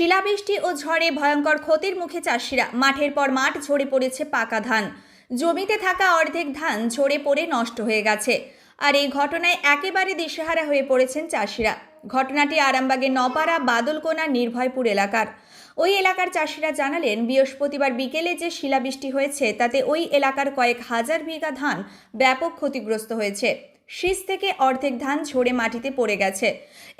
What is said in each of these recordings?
শিলাবৃষ্টি ও ঝড়ে ভয়ঙ্কর ক্ষতির মুখে চাষিরা। মাঠের পর মাঠ ঝরে পড়েছে পাকা ধান। জমিতে থাকা অর্ধেক ধান ঝরে পড়ে নষ্ট হয়ে গেছে। আর এই ঘটনায় একেবারে দিশেহারা হয়ে পড়েছেন চাষিরা। ঘটনাটি আরামবাগের নপাড়া বাদলকোনা নির্ভয়পুর এলাকার। ওই এলাকার চাষিরা জানালেন, বৃহস্পতিবার বিকেলে যে শিলাবৃষ্টি হয়েছে, তাতে ওই এলাকার কয়েক হাজার বিঘা ধান ব্যাপক ক্ষতিগ্রস্ত হয়েছে। শীষ থেকে অর্ধেক ধান ঝরে মাটিতে পড়ে গেছে।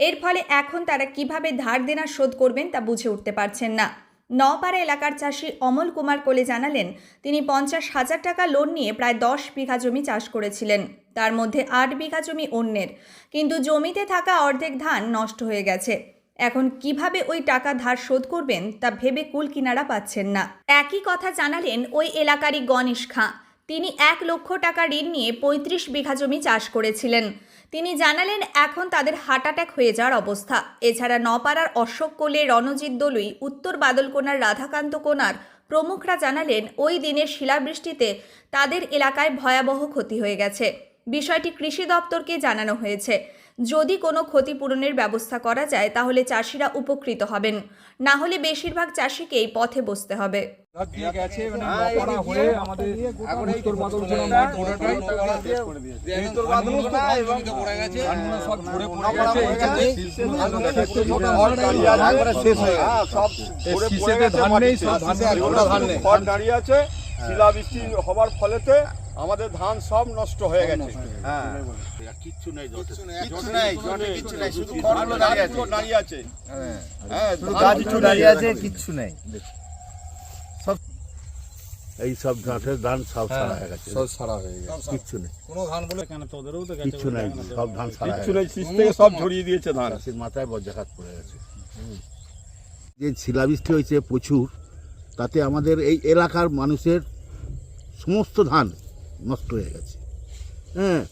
এর ফলে এখন তারা কীভাবে ধার দেনা শোধ করবেন তা বুঝে উঠতে পারছেন না। নপাড়া এলাকার চাষি অমল কুমার কোলে জানালেন, তিনি পঞ্চাশ হাজার টাকা লোন নিয়ে প্রায় দশ বিঘা জমি চাষ করেছিলেন। তার মধ্যে আট বিঘা জমি অন্যের। কিন্তু জমিতে থাকা অর্ধেক ধান নষ্ট হয়ে গেছে। এখন কীভাবে ওই টাকা ধার শোধ করবেন তা ভেবে কুল কিনারা পাচ্ছেন না। একই কথা জানালেন ওই এলাকারই গণেশ খাঁ। তিনি এক লক্ষ টাকা ঋণ নিয়ে পঁয়ত্রিশ বিঘা জমি চাষ করেছিলেন। তিনি জানালেন, এখন তাদের হার্ট অ্যাটাক হয়ে যাওয়ার অবস্থা। এছাড়া নপাড়ার অশোক কোলে রণজিৎ দলুই, উত্তর বাদলকোনার রাধাকান্ত কোনার প্রমুখরা জানালেন, ওই দিনের শিলাবৃষ্টিতে তাদের এলাকায় ভয়াবহ ক্ষতি হয়ে গেছে। বিষয়টি কৃষি দপ্তরকে জানানো হয়েছে। যদি কোনো ক্ষতিপূরণের ব্যবস্থা করা যায় তাহলে চাষিরা উপকৃত হবেন। না হলে বেশিরভাগ চাষিকেই পথে বসতে হবে। শিলাবৃষ্টি হবার ফলেতে আমাদের ধান সব নষ্ট হয়ে গেছে। হ্যাঁ কিচ্ছু নেই কিচ্ছু নেই কিচ্ছু নেই শুধু খড়গুলো দাঁড়িয়ে আছে। হ্যাঁ ধান কিছু দাঁড়িয়ে আছে কিচ্ছু নেই সব এই সব ধানের ধান সব সারা হয়ে গেছে। সব সারা হয়ে গেছে। কিচ্ছু নেই। কোনো ধান বলে কিচ্ছু নেই সব ধান সারা কিচ্ছু নেই শীষ থেকে সব ঝরিয়ে দিয়েছে ধান। চাষির মাথায় বজ্রাঘাত পড়ে গেছে। যে শিলাবৃষ্টি হয়েছে প্রচুর তাতে আমাদের এই এলাকার মানুষের সমস্ত ধান নষ্ট হয়ে গেছে। হ্যাঁ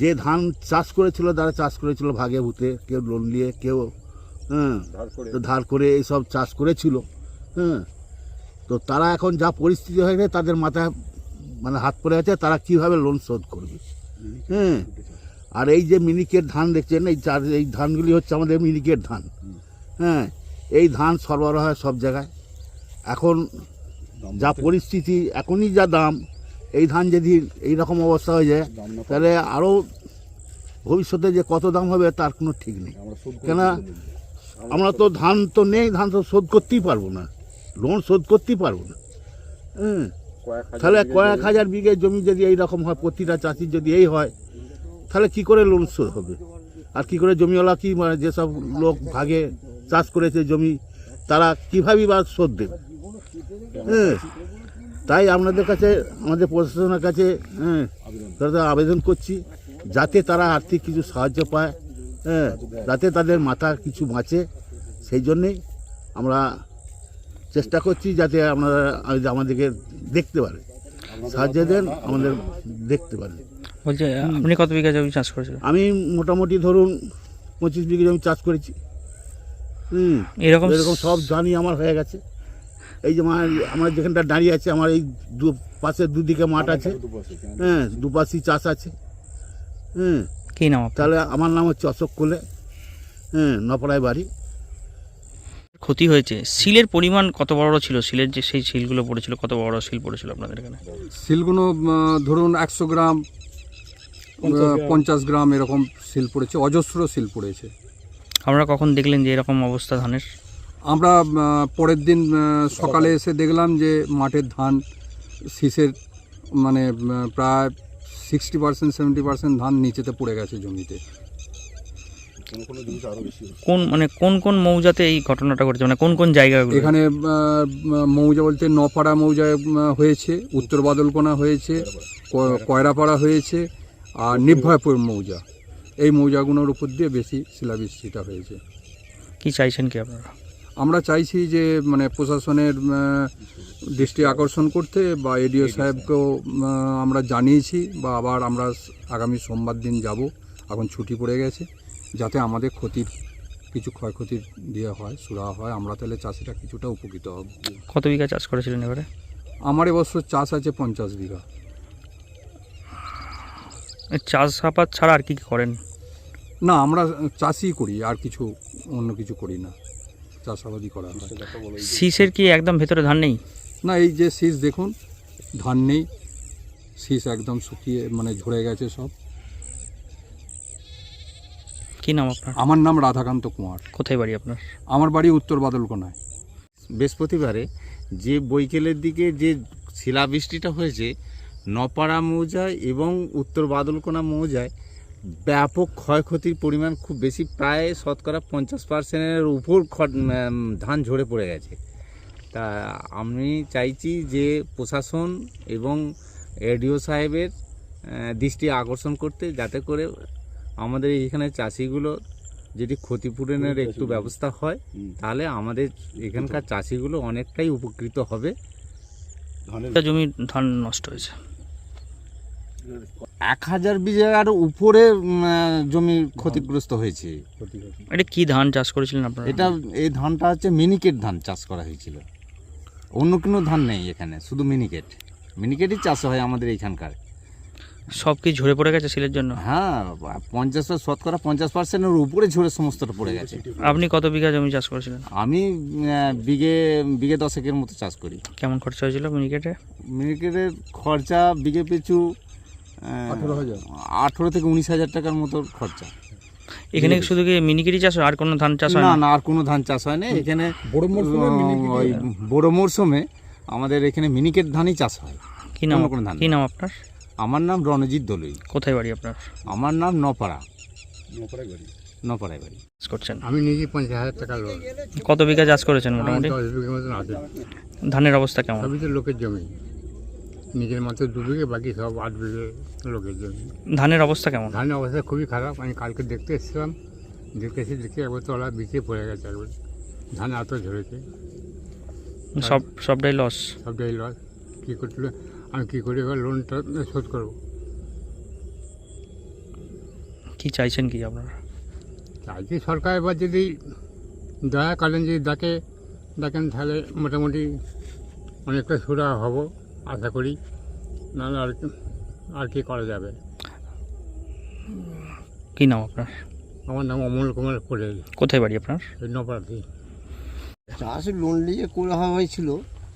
যে ধান চাষ করেছিল তারা চাষ করেছিল ভাগে ভূতে কেউ লোন নিয়ে কেউ হ্যাঁ ধার করে। এইসব চাষ করেছিল হ্যাঁ তো তারা এখন যা পরিস্থিতি হয়েছে তাদের মাথায় মানে হাত পড়ে আছে তারা কীভাবে লোন শোধ করবে? হ্যাঁ আর এই যে মিনিকেট ধান দেখছেন এই চার এই ধানগুলি হচ্ছে আমাদের মিনিকেট ধান। হ্যাঁ এই ধান সরবরাহ হয় সব জায়গায়। এখন যা পরিস্থিতি এখনই যা দাম এই ধান যদি এই রকম অবস্থা হয়ে যায় তাহলে আরও ভবিষ্যতে যে কত দাম হবে তার কোনো ঠিক নেই। কেন আমরা তো ধান তো নেই ধান তো শোধ করতেই পারব না। লোন শোধ করতেই পারব না। হ্যাঁ তাহলে কয়েক হাজার বিঘে জমি যদি এই রকম হয় প্রতিটা চাষির যদি এই হয় তাহলে কি করে লোন শোধ হবে? আর কি করে জমিওয়ালা কি মানে যেসব লোক ভাগে চাষ করেছে জমি তারা কীভাবেই বা শোধ দেবে? হ্যাঁ তাই আপনাদের কাছে আমাদের প্রশাসনের কাছে হ্যাঁ আবেদন করছি যাতে তারা আর্থিক কিছু সাহায্য পায় হ্যাঁ যাতে তাদের মাথা কিছু বাঁচে। সেই জন্যেই আমরা চেষ্টা করছি যাতে আপনারা আমাদেরকে দেখতে পারে। সাহায্য দেন আমাদের দেখতে পারে। বলছে আপনি কত বিঘা জমি চাষ করেছিলেন? আমি মোটামুটি ধরুন পঁচিশ বিঘা জমি চাষ করেছি। হুম এরকম এরকম সব ধানই আমার হয়ে গেছে। এই যে আমার আমার যেখানটা দাঁড়িয়ে আছে আমার এই দু পাশে দুদিকে মাঠ আছে। হ্যাঁ দুপাশি চাষ আছে। হ্যাঁ কি নাম তাহলে আমার নাম হচ্ছে অশোক কোলে। হ্যাঁ নপড়ায় বাড়ি। ক্ষতি হয়েছে। শিলের পরিমাণ কত বড় বড় ছিল? শিলের যে সেই শিলগুলো পড়েছিল কত বড় বড় সিল পড়েছিল আপনাদের এখানে? শিলগুলো ধরুন একশো গ্রাম পঞ্চাশ গ্রাম। এরকম শিল পড়েছে। অজস্র সিল পড়েছে। আমরা কখন দেখলেন যে এরকম অবস্থা ধানের? আমরা পরের দিন সকালে এসে দেখলাম যে মাঠের ধান শীষের মানে প্রায় সিক্সটি পার্সেন্ট সেভেন্টি পার্সেন্ট ধান নিচেতে পড়ে গেছে জমিতে। কোন মানে কোন কোন মৌজাতে এই ঘটনাটা ঘটেছে? মানে কোন কোন জায়গাগুলো? এখানে মৌজা বলতে নপাড়া মৌজায় হয়েছে উত্তর বাদলকোনা হয়েছে কয়রাপাড়া হয়েছে আর নির্ভয়পুর মৌজা। এই মৌজাগুলোর উপর দিয়ে বেশি শিলাবৃষ্টিটা হয়েছে। কি চাইছেন কি আপনারা? আমরা চাইছি যে মানে প্রশাসনের দৃষ্টি আকর্ষণ করতে বা এডিও সাহেবকেও আমরা জানিয়েছি বা আবার আমরা আগামী সোমবার দিন যাব। এখন ছুটি পড়ে গেছে। যাতে আমাদের ক্ষতির কিছু ক্ষয়ক্ষতির দিয়ে হয় সুরা হয় আমরা তাহলে চাষিরা কিছুটা উপকৃত হব। কত বিঘা চাষ করেছিলেন এবারে? আমার এবছর চাষ আছে পঞ্চাশ বিঘা। চাষ আবাদ ছাড়া আর কি করেন? না আমরা চাষই করি আর কিছু অন্য কিছু করি না। চাষাবাদি করা হয়। শীষের কি একদম ভেতরে ধান নেই? না এই যে শীষ দেখুন ধান নেই। শীষ একদম শুকিয়ে মানে ঝরে গেছে সব। কি নাম আপনার? আমার নাম রাধাকান্ত কুমার। কোথায় বাড়ি আপনার? আমার বাড়ি উত্তর বাদলকোনায়। বৃহস্পতিবারে যে বৈকেলের দিকে যে শিলাবৃষ্টিটা হয়েছে নপাড়া মৌজায় এবং উত্তর বাদলকোনা মৌজায় ব্যাপক ক্ষয়ক্ষতির পরিমাণ খুব বেশি প্রায় শতকরা পঞ্চাশ পার্সেন্টের উপর ধান ঝরে পড়ে গেছে। তা আমি চাইছি যে প্রশাসন এবং এডিও সাহেবের দৃষ্টি আকর্ষণ করতে যাতে করে আমাদের এখানে চাষিগুলো যদি ক্ষতিপূরণের একটু ব্যবস্থা হয় তাহলে আমাদের এখানকার চাষিগুলো অনেকটাই উপকৃত হবে। একটা জমি ধান নষ্ট হয়েছে। এক হাজার বিঘার উপরে জমি ক্ষতিগ্রস্ত হয়েছে। এটা কি ধান চাষ করেছিলেন আপনারা? এটা এই ধানটা হচ্ছে মিনিকেট ধান চাষ করা হয়েছিল। অন্য কোনো ধান নেই এখানে শুধু মিনিকেট। মিনিকেটই চাষ হয় আমাদের এইখানকার। সব কি ঝরে পড়ে গেছে সিলের জন্য? হ্যাঁ পঞ্চাশ শতকরা পঞ্চাশ পার্সেন্টের উপরে ঝরে সমস্তটা পড়ে গেছে। আপনি কত বিঘা জমি চাষ করেছিলেন? আমি বিঘে বিঘে দশেকের মতো চাষ করি। কেমন খরচা হয়েছিল মিনিকেটে? মিনিকেটের খরচা বিঘে পিছু আঠেরো হাজার। আঠেরো থেকে উনিশ হাজার টাকার মতো খরচা। এখানে শুধু কি মিনিকেটই চাষ হয় আর কোনো ধান চাষ হয় না না? না আর কোনো ধান চাষ হয় না। এখানে বড় মরশুমে ওই। বড় মরশুমে আমাদের এখানে মিনিকেট ধানই চাষ হয়। কি নাম কোনো ধান কি নাম আপনার? আমার নাম রণজিৎ দলুই। কোথায় বাড়ি আপনার? আমার নাম নপাড়া। নপাড়ায় বাড়ি। চাষ করছেন? আমি নিজে পঞ্চাশ হাজার টাকা লোক কত বিঘা চাষ করেছেন মোটামুটি? দশ বিঘে মতন আছে। ধানের অবস্থা কেমন? সবই তো লোকের জমি। নিজের মাত্র দু বিঘে বাকি সব আট বিঘে লোকের জন্য। ধানের অবস্থা কেমন? ধানের অবস্থা খুবই খারাপ। আমি কালকে দেখতে এসেছিলাম দেখতে এসে দেখি একবার তলা বিছিয়ে পড়ে গেছে একবার। ধান এত ঝরেছে। সব সবটাই লস সবটাই লস কী করছিল আমি কী করে? এবার লোনটা শোধ করব। কি চাইছেন কি আপনারা? চাইছি সরকার এবার যদি দয়া করেন যদি ডাকে ডাকেন তাহলে মোটামুটি অনেকটা সুরা হব। আশা করি নাহলে আর আর কি করা যাবে? কি নাম আপনার? আমার নাম অমল কুমার পড়ে কোথায় বাড়ি আপনার? নপাড়াতে চাষ লোন নিয়ে করা হয়েছিল।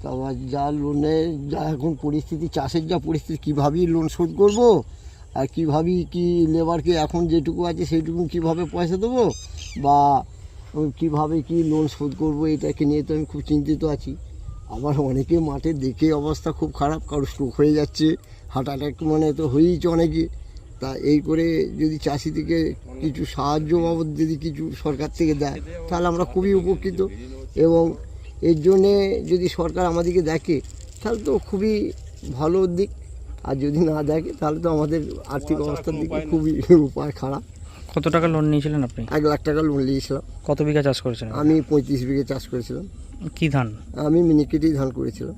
তারপর যা লোনের যা এখন পরিস্থিতি চাষের যা পরিস্থিতি কীভাবেই লোন শোধ করব? আর কীভাবেই কি লেবারকে এখন যেটুকু আছে সেইটুকু কীভাবে পয়সা দেবো? বা কীভাবে কি লোন শোধ করব এটাকে নিয়ে তো আমি খুব চিন্তিত আছি। আবার অনেকে মাঠে দেখে অবস্থা খুব খারাপ কারও স্ট্রোক হয়ে যাচ্ছে হার্ট অ্যাটাক মানে তো হয়েইছে অনেকে। তা এই করে যদি চাষি থেকে কিছু সাহায্য বাবদ যদি কিছু সরকার থেকে দেয় তাহলে আমরা খুবই উপকৃত। এবং এর জন্যে যদি সরকার আমাদেরকে দেখে তাহলে তো খুবই ভালো দিক। আর যদি না দেখে তাহলে তো আমাদের আর্থিক অবস্থার দিকে খুবই উপায় খারাপ। কত টাকা লোন নিয়েছিলেন আপনি? এক লাখ টাকা লোন নিয়েছিলাম। কত বিঘা চাষ করেছিলেন? আমি পঁয়ত্রিশ বিঘে চাষ করেছিলাম। কি ধান? আমি মিনিকেটি ধান করেছিলাম।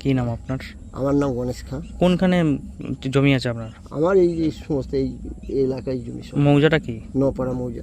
কি নাম আপনার? আমার নাম গণেশ খান কোনখানে জমি আছে আপনার? আমার এই যে সমস্ত এই এই এলাকায় জমি মৌজাটা কি? নপাড়া মৌজা।